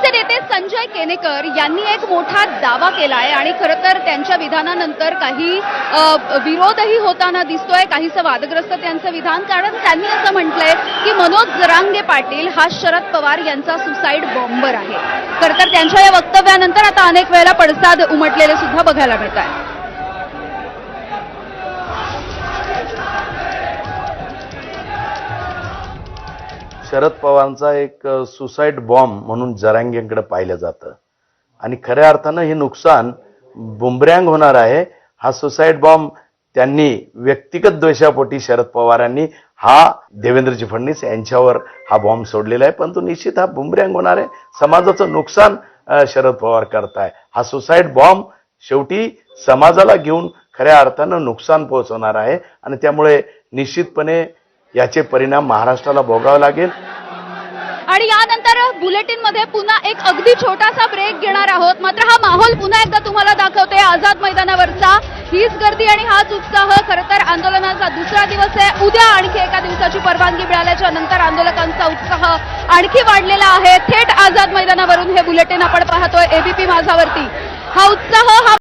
भाजपचे नेते संजय केनेकर यांनी एक मोठा दावा केला आहे आणि खरं तर त्यांच्या विधानानंतर काही विरोधही होताना दिसतोय काहीसं वादग्रस्त त्यांचं विधान. कारण त्यांनी असं म्हटलंय की मनोज जरांगे पाटील हा शरद पवार यांचा सुसाईड बॉम्बर आहे. खरं तर त्यांच्या या वक्तव्यानंतर आता अनेक वेळेला पडसाद उमटलेले सुद्धा बघायला मिळत आहे शरद पवारांचा एक सुसाईड बॉम्ब म्हणून जरांगेंकडे पाहिलं जातं. आणि खऱ्या अर्थानं हे नुकसान बुमऱ्यांग होणार आहे. हा सुसाईड बॉम्ब त्यांनी व्यक्तिगत द्वेषापोटी शरद पवारांनी हा देवेंद्रजी फडणवीस यांच्यावर हा बॉम्ब सोडलेला आहे. परंतु निश्चित हा बुमऱ्यांग होणार आहे. समाजाचं नुकसान शरद पवार करताय. हा सुसाईड बॉम्ब शेवटी समाजाला घेऊन खऱ्या अर्थानं नुकसान पोहोचवणार आहे. आणि त्यामुळे निश्चितपणे याचे परिणाम महाराष्ट्राला भोगावे लागेल. आणि यानंतर बुलेटिनमध्ये पुन्हा एक अगदी छोटासा ब्रेक घेणार आहोत. मात्र हा माहोल पुन्हा एकदा तुम्हाला दाखवते आझाद मैदानावरचा. हीच गर्दी आणि हाच उत्साह. खरं तर आंदोलनाचा दुसरा दिवस आहे. उद्या आणखी एका दिवसाची परवानगी मिळाल्याच्या नंतर आंदोलकांचा उत्साह आणखी वाढलेला आहे. थेट आझाद मैदानावरून हे बुलेटिन आपण पाहतोय. एबीपी माझावरती. हा उत्साह हा